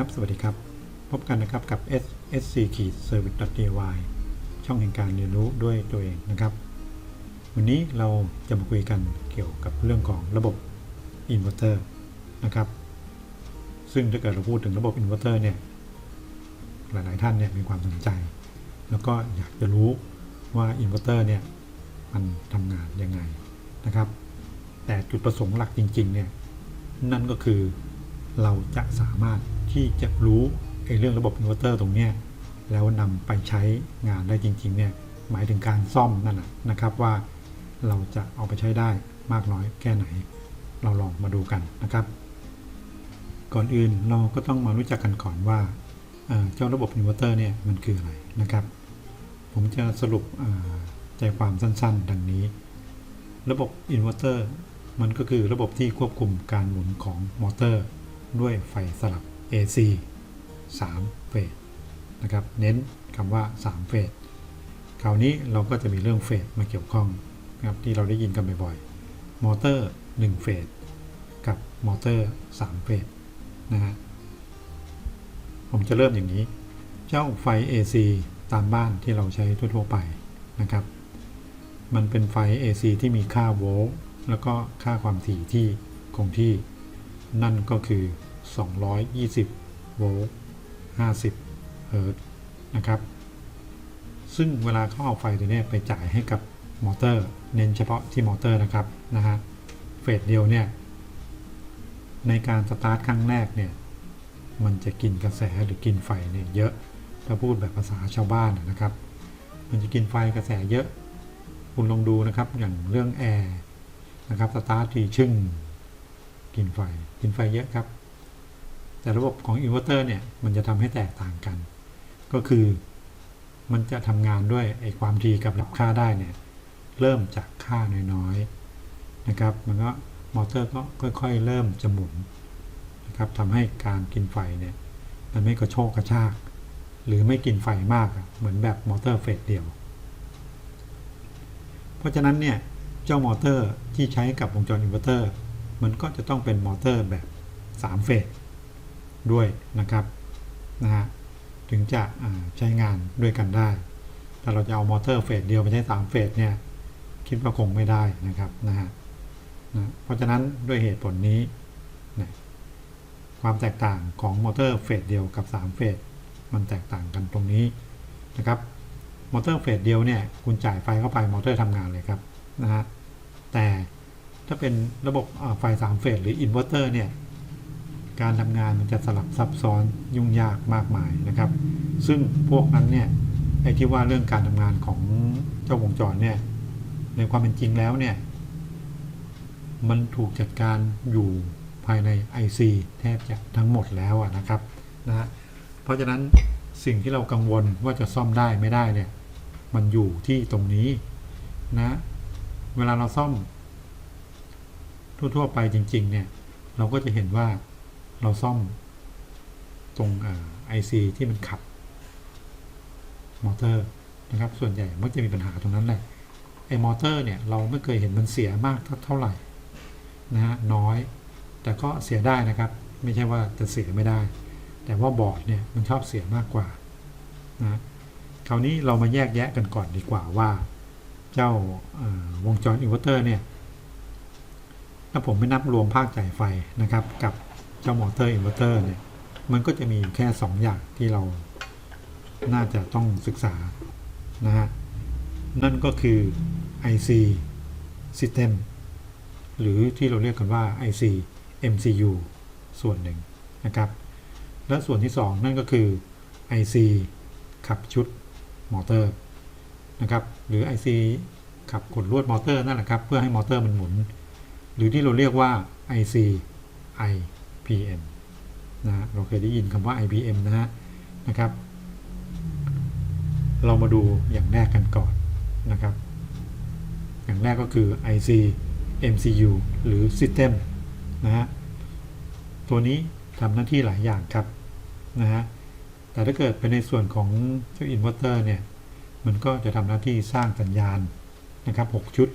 ครับ สวัสดีครับ พบกันนะครับกับ SSC Service DIY ช่องแห่งการเรียนรู้ด้วยตัวเองนะครับ วันนี้เราจะมาคุยกันเกี่ยวกับเรื่องของระบบอินเวอร์เตอร์นะครับ ซึ่งถ้าเกิดเราพูดถึงระบบอินเวอร์เตอร์เนี่ย หลาย ๆ ท่านเนี่ยมีความสนใจ แล้วก็อยากจะรู้ว่าอินเวอร์เตอร์เนี่ยมันทำงานยังไงนะครับ แต่จุดประสงค์หลักจริง ๆ เนี่ย นั่นก็คือเราจะสามารถ ที่จะรู้ไอ้เรื่องระบบอินเวอร์เตอร์ตรงเนี้ยแล้วนำไปใช้งานได้จริงๆเนี่ยหมายถึงการซ่อมนั่นแหละนะครับว่าเราจะเอาไปใช้ได้มากน้อยแค่ไหน เราลองมาดูกันนะครับ ก่อนอื่นเราก็ต้องมารู้จักกันก่อนว่าเจ้าระบบอินเวอร์เตอร์เนี่ยมันคืออะไรนะครับ ผมจะสรุปใจความสั้นๆ ดังนี้ ระบบอินเวอร์เตอร์มันก็คือระบบที่ควบคุมการหมุนของมอเตอร์ ด้วยไฟสลับ AC 3เฟสนะครับเน้นคำว่า 3 เฟสคราวนี้เราก็จะมีเรื่องเฟสมาเกี่ยวข้องนะครับที่เราได้ยินกันบ่อยๆ มอเตอร์ 1 เฟสกับมอเตอร์ 3 เฟสนะฮะผมจะเริ่มอย่างนี้ เจ้าไฟ AC ตามบ้านที่เราใช้ทั่วๆไปนะครับ มันเป็นไฟ AC ที่มีค่าโวลต์แล้วก็ค่าความถี่ที่คงที่ นั่นก็คือ 220 โวลต์ 50 เฮิร์ตนะครับ ซึ่งเวลาเขาเอาไฟตัวนี้ไปจ่ายให้กับมอเตอร์ เน้นเฉพาะที่มอเตอร์นะครับนะฮะ เฟสเดียวเนี่ย ในการสตาร์ทครั้งแรกเนี่ย มันจะกินกระแสหรือกินไฟเนี่ยเยอะ ถ้าพูดแบบภาษาชาวบ้านนะครับ มันจะกินไฟกระแสเยอะ คุณลองดูนะครับ อย่างเรื่องแอร์นะครับ สตาร์ททีชึ่งกินไฟ กินไฟเยอะครับ แต่ระบบของอินเวอร์เตอร์เนี่ยมันจะทำให้แตกต่างกัน ก็คือมันจะทำงานด้วยไอ้ความถี่กับรับค่าได้เนี่ยเริ่มจากค่าน้อยๆนะครับ มันก็มอเตอร์ก็ค่อย ๆ เริ่มจะหมุนนะครับทำให้การกินไฟเนี่ยมันไม่กระโชกกระชาก หรือไม่กินไฟมากเหมือนแบบมอเตอร์เฟสเดียว เพราะฉะนั้นเนี่ยเจ้ามอเตอร์ที่ใช้กับวงจรอินเวอร์เตอร์ มันก็จะต้องเป็นมอเตอร์แบบ 3 เฟส ด้วยนะครับนะฮะถึงจะใช้งานด้วยกันได้ถ้าเราจะเอามอเตอร์เฟสเดียวไปใช้3เฟสเนี่ยคิดว่าคงไม่ได้นะครับนะฮะนะเพราะฉะนั้นด้วยเหตุผลนี้นะความแตกต่างของมอเตอร์เฟสเดียวกับ 3 เฟสมันแตกต่างกันตรงนี้นะครับ มอเตอร์เฟสเดียวเนี่ยคุณจ่ายไฟเข้าไปมอเตอร์ทำงานเลยครับนะฮะแต่ถ้าเป็นระบบอ่าไฟ3เฟสหรืออินเวอร์เตอร์เนี่ย การทำงานมันจะสลับซับซ้อนยุ่งยากมากมายนะครับ ซึ่งพวกนั้นเนี่ยไอ้ที่ว่าเรื่องการทำงานของเจ้าวงจรเนี่ยในความเป็นจริงแล้วเนี่ย มันถูกจัดการอยู่ภายใน IC แทบจะทั้งหมดแล้วนะครับนะฮะเพราะฉะนั้นสิ่งที่เรากังวลว่าจะซ่อมได้ไม่ได้เนี่ย มันอยู่ที่ตรงนี้นะ เวลาเราซ่อมทั่วๆไปจริง ๆ เนี่ย เราก็จะเห็นว่า เราซ่อมตรงไอซีที่มันขับมอเตอร์นะครับ ส่วนใหญ่มักจะมีปัญหาตรงนั้นแหละไอมอเตอร์เนี่ยเราไม่เคยเห็นมันเสียมากเท่าไหร่นะฮะน้อย แต่ก็เสียได้นะครับ ไม่ใช่ว่าจะเสียไม่ได้ แต่ว่าบอร์ดเนี่ยมันชอบเสียมากกว่านะคราวนี้เรามาแยกแยะกันก่อนดีกว่าว่า เจ้าวงจรอินเวอร์เตอร์เนี่ยถ้าผมไม่นับรวมภาคจ่ายไฟนะครับ กับ จ้ามอเตอร์อินเวอร์เตอร์เนี่ย มันก็จะมีอยู่แค่ 2 อย่างที่เราน่าจะต้องศึกษา นะฮะ นั่นก็คือ IC System หรือที่เราเรียกกันว่า IC MCU ส่วนหนึ่งนะครับ และส่วนที่ 2 นั่นก็คือ IC ขับชุดมอเตอร์นะครับ หรือ IC ขับขนลวดมอเตอร์นั่นแหละครับ เพื่อให้มอเตอร์มันหมุน หรือที่เราเรียกว่า IC IPM นะเราเคยได้ยินคำว่า IPM นะฮะนะครับ เรามาดูอย่างแรกกันก่อนนะครับ อย่างแรกก็คือ IC MCU หรือ System นะฮะตัวนี้ทำหน้าที่หลายอย่างครับนะฮะแต่ถ้าเกิดเป็นในส่วนของเจ้าอินเวอร์เตอร์เนี่ย มันก็จะทำหน้าที่สร้างสัญญาณนะครับ 6 ชุด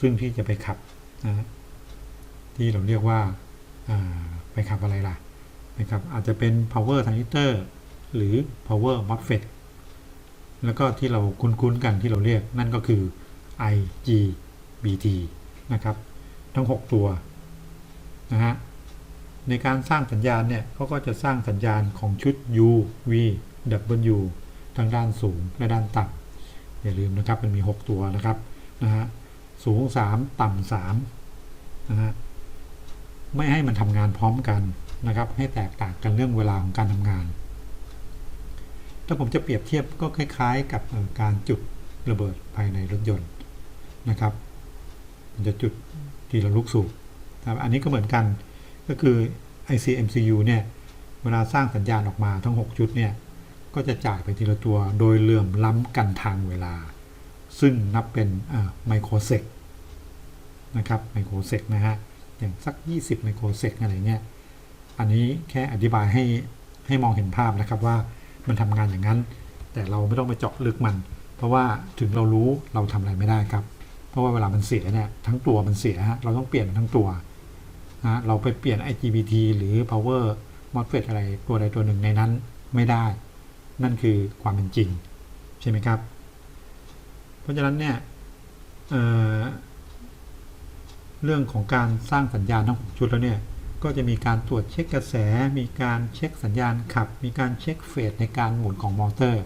ซึ่งที่จะไปขับนะฮะที่เราเรียกว่า ไปขับอะไรล่ะนะครับอาจจะเป็น power transistor หรือ power MOSFET แล้วก็ที่เราคุ้นๆกันที่เราเรียกนั่นก็คือ IGBT นะครับ ทั้ง 6 ตัวนะฮะในการสร้างสัญญาณเนี่ยเขาก็จะสร้างสัญญาณของชุด U V W ทางด้านสูงและด้านต่ำอย่าลืมนะครับมันมี 6 ตัวนะครับนะฮะสูง 3 ต่ำ3นะฮะ ไม่ให้มันทำงานพร้อมกันนะครับ ให้แตกต่างกันเรื่องเวลาของการทำงาน ถ้าผมจะเปรียบเทียบก็คล้าย ๆ กับการจุดระเบิดภายในรถยนต์นะครับมันจะจุดทีละลูกสูบครับอันนี้ก็เหมือนกันก็คือ IC MCU เนี่ยเวลาสร้างสัญญาณออกมาทั้ง 6 ชุดเนี่ยก็จะจ่ายไปทีละตัวโดยเลื่อมล้ำกันทางเวลา ซึ่งนับเป็นไมโครเซกนะครับไมโครเซกนะฮะ อย่างสัก 20 ไมโครเซกอะไรเงี้ย อันนี้แค่อธิบายให้ให้มองเห็นภาพนะครับว่ามันทำงานอย่างนั้น แต่เราไม่ต้องไปเจาะลึกมัน เพราะว่าถึงเรารู้เราทำอะไรไม่ได้ครับ เพราะว่าเวลามันเสียเนี่ยทั้งตัวมันเสียฮะเราต้องเปลี่ยนมันทั้งตัวนะเราไปเปลี่ยน IGBT หรือ power MOSFET อะไรตัวใดตัวหนึ่งในนั้นไม่ได้ นั่นคือความเป็นจริง ใช่ไหมครับ เพราะฉะนั้นเนี่ย เรื่องของการสร้างสัญญาณทั้งหชุดแล้วเนี่ยก็จะมีการตรวจเช็คกระแส มีการเช็คสัญญาณขับ มีการเช็คเฟสในการหมุนของมอเตอร์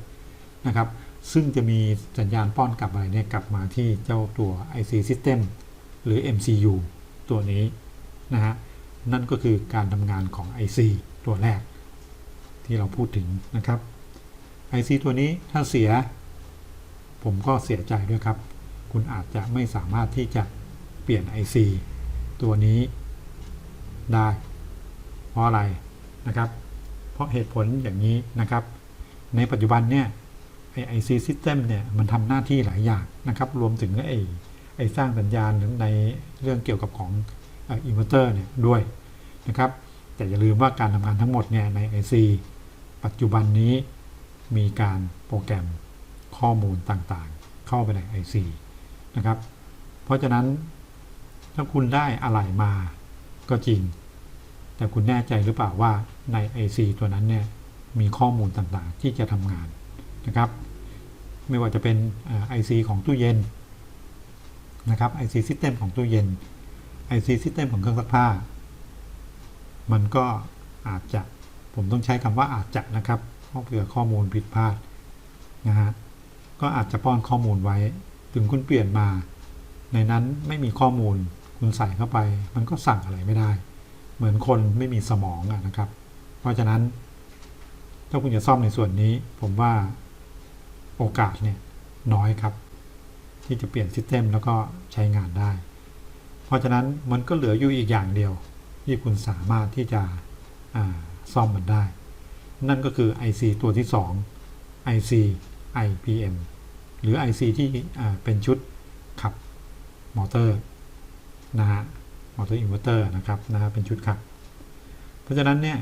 นะครับ ซึ่งจะมีสัญญาณป้อนกลับอะไรเนี่ยกลับมาที่เจ้าตัว IC System หรือ MCU ตัวนี้นะฮะ นั่นก็คือการทำงานของ IC ตัวแรก ที่เราพูดถึงนะครับ IC ตัวนี้ถ้าเสีย ผมก็เสียใจด้วยครับ คุณอาจจะไม่สามารถที่จะ เปลี่ยน IC ตัวนี้ได้เพราะอะไรนะครับ เพราะเหตุผลอย่างนี้นะครับ ในปัจจุบันเนี่ยไอไอซีซิสเต็มเนี่ยมันทำหน้าที่หลายอย่างนะครับ รวมถึงไอไอสร้างสัญญาณในเรื่องเกี่ยวกับของอินเวอร์เตอร์เนี่ยด้วยนะครับ แต่อย่าลืมว่าการทำงานทั้งหมดเนี่ยใน IC ปัจจุบันนี้มีการโปรแกรมข้อมูลต่างๆ เข้าไปใน IC นะครับ เพราะฉะนั้น ถ้าคุณได้อะไรมาก็จริง แต่คุณแน่ใจหรือเปล่าว่าใน IC ตัวนั้นเนี่ยมีข้อมูลต่างๆ ที่จะทำงานนะครับ ไม่ว่าจะเป็น IC ของตู้เย็นนะครับ IC System ของตู้เย็น IC System ของเครื่องซักผ้า มันก็อาจจะผมต้องใช้คำว่าอาจจะนะครับเพราะเผื่อข้อมูลผิดพลาดนะฮะก็อาจจะป้อนข้อมูลไว้ ถึงคุณเปลี่ยนมา ในนั้นไม่มีข้อมูล คุณใส่เข้าไป มันก็สั่งอะไรไม่ได้ เหมือนคนไม่มีสมองอะนะครับ เพราะฉะนั้น ถ้าคุณจะซ่อมในส่วนนี้ ผมว่าโอกาสเนี่ยน้อยครับ ที่จะเปลี่ยนซิสเต็มแล้วก็ใช้งานได้ เพราะฉะนั้นมันก็เหลืออยู่อีกอย่างเดียว ที่คุณสามารถที่จะซ่อมมันได้ นั่นก็คือ IC ตัวที่ 2 IC IPM หรือ IC ที่เป็นชุดขับมอเตอร์ นะฮะมอเตอร์อินเวอร์เตอร์นะครับนะฮะเป็นชุดขับ เพราะฉะนั้นเนี่ย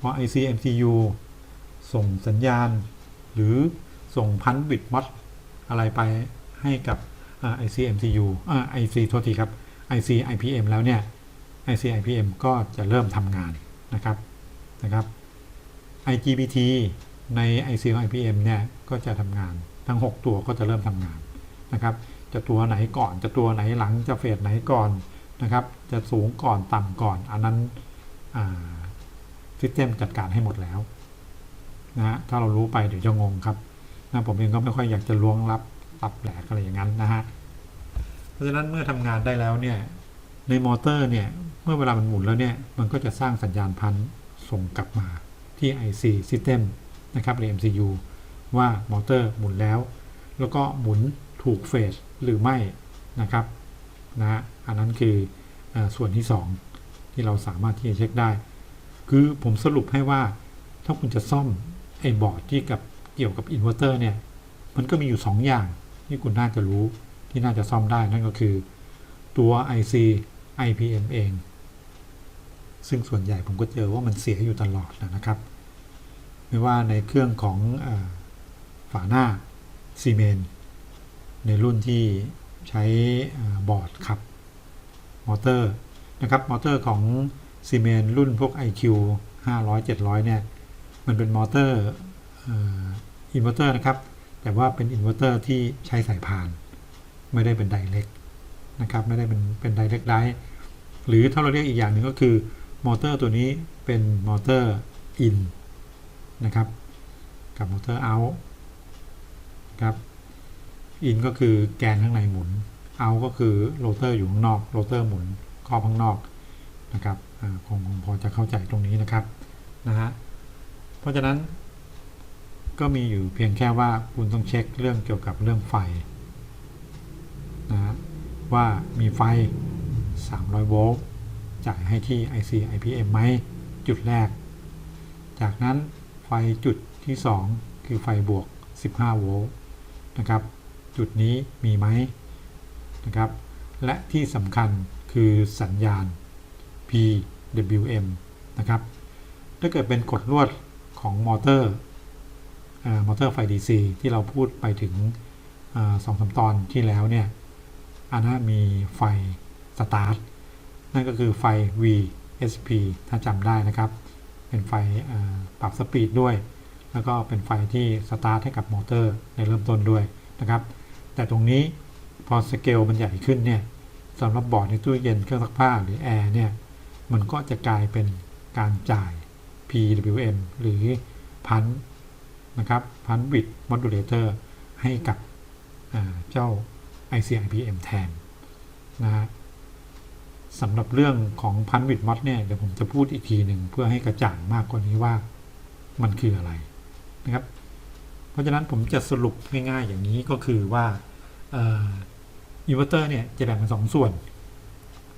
พอ IC MCU ส่งสัญญาณ หรือส่งพันบิตมอสอะไรไปให้กับ IC MCU อ่า IC โทษทีครับ IC IPM แล้วเนี่ย IC IPM ก็จะเริ่มทำงานนะครับนะครับ IGBT ใน IC IPM เนี่ยก็จะทำงานทั้ง 6 ตัวก็จะเริ่มทำงานนะครับ จะตัวไหนก่อน จะตัวไหนหลังจะเฟสไหนก่อนนะครับ จะสูงก่อนต่ำก่อน อันนั้นซิสเต็มจัดการให้หมดแล้วนะถ้าเรารู้ไปเดี๋ยวจะงงครับนะผมเองก็ไม่ค่อยอยากจะล้วงลับรับแหลกอะไรอย่างนั้นนะฮะเพราะฉะนั้นเมื่อทำงานได้แล้วเนี่ยในมอเตอร์เนี่ยเมื่อเวลามันหมุนแล้วเนี่ยมันก็จะสร้างสัญญาณพันส่งกลับมาที่ IC System นะครับหรือ MCU ว่ามอเตอร์หมุนแล้ว แล้วก็หมุนถูกเฟสหรือไม่นะครับนะอันนั้นคืออส่วนที่ 2 ที่เราสามารถที่จะเช็คได้ คือผมสรุปให้ว่าถ้าคุณจะซ่อมไอ้บอร์ดที่กับเกี่ยวกับอินเวอร์เตอร์เนี่ยมันก็มีอยู่ 2 อย่างที่คุณน่าจะรู้ที่น่าจะซ่อมได้นั่นก็คือตัว IC IPM เอง ซึ่งส่วนใหญ่ผมก็เจอว่ามันเสียอยู่ตลอดนะครับ ไม่ว่าในเครื่องของอฝาหน้า ซีเมนในรุ่นที่ใช้บอร์ดขับมอเตอร์นะครับมอเตอร์ของซีเมนรุ่นพวก IQ 500 700 เนี่ย มันเป็นมอเตอร์อินเวอร์เตอร์นะครับ แต่ว่าเป็นอินเวอร์เตอร์ที่ใช้สายพาน ไม่ได้เป็นไดเรกนะครับ ไม่ได้เป็นเป็นไดเรกไดหรือถ้าเราเรียกอีกอย่างหนึ่งก็คือมอเตอร์ตัวนี้เป็นมอเตอร์อินนะครับ กับมอเตอร์เอา ครับอินก็คือแกนข้างในหมุนเอาก็คือโรเตอร์อยู่ข้างนอกโรเตอร์หมุนครอบข้างนอกนะครับคงคงพอจะเข้าใจตรงนี้นะครับนะฮะเพราะฉะนั้นก็มีอยู่เพียงแค่ว่าคุณต้องเช็คเรื่องเกี่ยวกับเรื่องไฟนะฮะว่ามีไฟ 300 โวลต์จ่ายให้ที่ IC IPM ไหมจุดแรก จากนั้นไฟจุดที่ 2 คือไฟบวก 15 โวลต์ นะครับ จุดนี้มีไหมนะครับ และที่สำคัญคือสัญญาณ PWM นะครับ ถ้าเกิดเป็นกดลวดของมอเตอร์มอเตอร์ไฟ DC ที่เราพูดไปถึงสองสามตอนที่แล้วเนี่ยอันนั้นมีไฟสตาร์ทนั่นก็คือไฟ VSP ถ้าจำได้นะครับ เป็นไฟปรับสปีดด้วย แล้วก็เป็นไฟที่สตาร์ทให้กับมอเตอร์ในเริ่มต้นด้วยนะครับ แต่ตรงนี้พอสเกลมันใหญ่ขึ้นเนี่ยสำหรับบอร์ดในตู้เย็นเครื่องซักผ้าหรือแอร์เนี่ยมันก็จะกลายเป็นการจ่าย PWM หรือพันนะครับพันบิดมอดูเลเตอร์ให้กับเจ้า ICIPM แทนนะฮะสำหรับเรื่องของพันบิดมอดเนี่ยเดี๋ยวผมจะพูดอีกทีหนึ่งเพื่อให้กระจ่างมากกว่านี้ว่ามันคืออะไร นะครับ เพราะฉะนั้นผมจะสรุปง่ายๆอย่างนี้ก็คือว่าอินเวอร์เตอร์เนี่ยจะแบ่งเป็นสองส่วน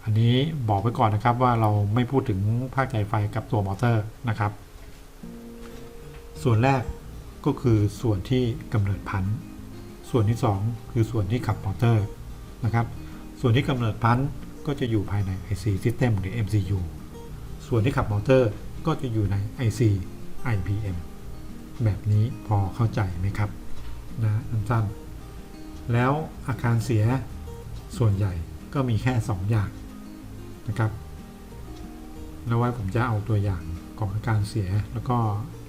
อันนี้บอกไว้ก่อนนะครับว่าเราไม่พูดถึงภาคจ่ายไฟกับตัวมอเตอร์นะครับ ส่วนแรกก็คือส่วนที่กำเนิดพันธุ์ส่วนที่ 2 คือส่วนที่ขับมอเตอร์นะครับ ส่วนที่กำเนิดพันธุ์ก็จะอยู่ภายใน IC System หรือ MCU ส่วนที่ขับมอเตอร์ก็จะอยู่ใน IC IPM แบบนี้พอเข้าใจไหมครับนะสั้นๆแล้วอาการเสียส่วนใหญ่ก็มีแค่ 2 อย่างนะครับ แล้วไว้ผมจะเอาตัวอย่างของอาการเสียแล้วก็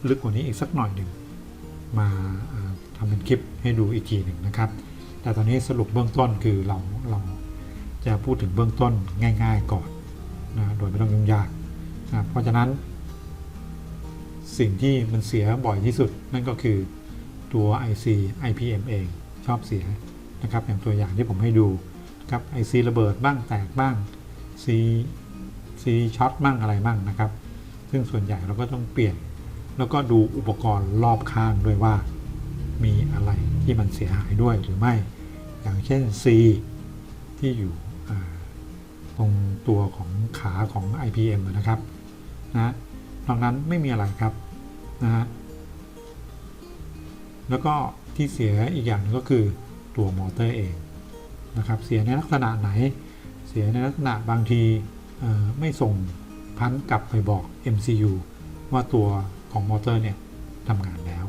ลึกกว่านี้อีกสักหน่อยหนึ่งมาทำเป็นคลิปให้ดูอีกทีหนึ่งนะครับ แต่ตอนนี้สรุปเบื้องต้นคือเราเราจะพูดถึงเบื้องต้นง่าย ๆ ก่อนนะโดยไม่ต้องยุ่งยากนะเพราะฉะนั้น สิ่งที่มันเสียบ่อยที่สุด นั่นก็คือตัว IC IPM เองชอบเสียนะครับ อย่างตัวอย่างที่ผมให้ดูครับ IC ระเบิดบ้างแตกบ้าง C C ช็อตบ้างอะไรบ้างนะครับ ซึ่งส่วนใหญ่เราก็ต้องเปลี่ยน แล้วก็ดูอุปกรณ์รอบข้างด้วยว่า มีอะไรที่มันเสียหายด้วยหรือไม่ อย่างเช่น C ที่อยู่ตรงตัวของขาของ IPM นะครับนะนอกนั้นไม่มีอะไรครับ นะฮะแล้วก็ที่เสียอีกอย่างหนึงก็คือตัวมอเตอร์เองนะครับ เสียในลักษณะไหน เสียในลักษณะบางทีไม่ส่งพันกลับไปบอก MCU ว่าตัวของมอเตอร์เนี่ยทำงานแล้ว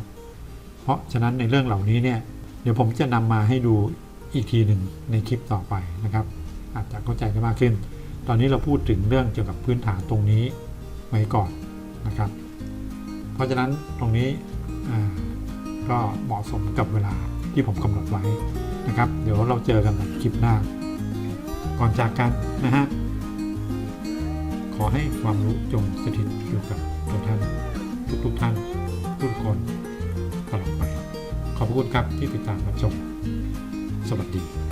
เพราะฉะนั้นในเรื่องเหล่านี้เนี่ยเดี๋ยวผมจะนำมาให้ดูอีกทีหนึ่งในคลิปต่อไปนะครับ อาจจะเข้าใจได้มากขึ้น ตอนนี้เราพูดถึงเรื่องเกี่ยวกับพื้นฐานตรงนี้ไว้ก่อนนะครับ เพราะฉะนั้นตรงนี้ก็เหมาะสมกับเวลาที่ผมกำหนดไว้นะครับ เดี๋ยวเราเจอกันในคลิปหน้า ก่อนจากกันนะฮะ ขอให้ความรู้จงสถิตอยู่กับทุกท่าน ทุกๆท่านทุกคนตลอดไป ขอบพระคุณครับที่ติดตามรับชม สวัสดี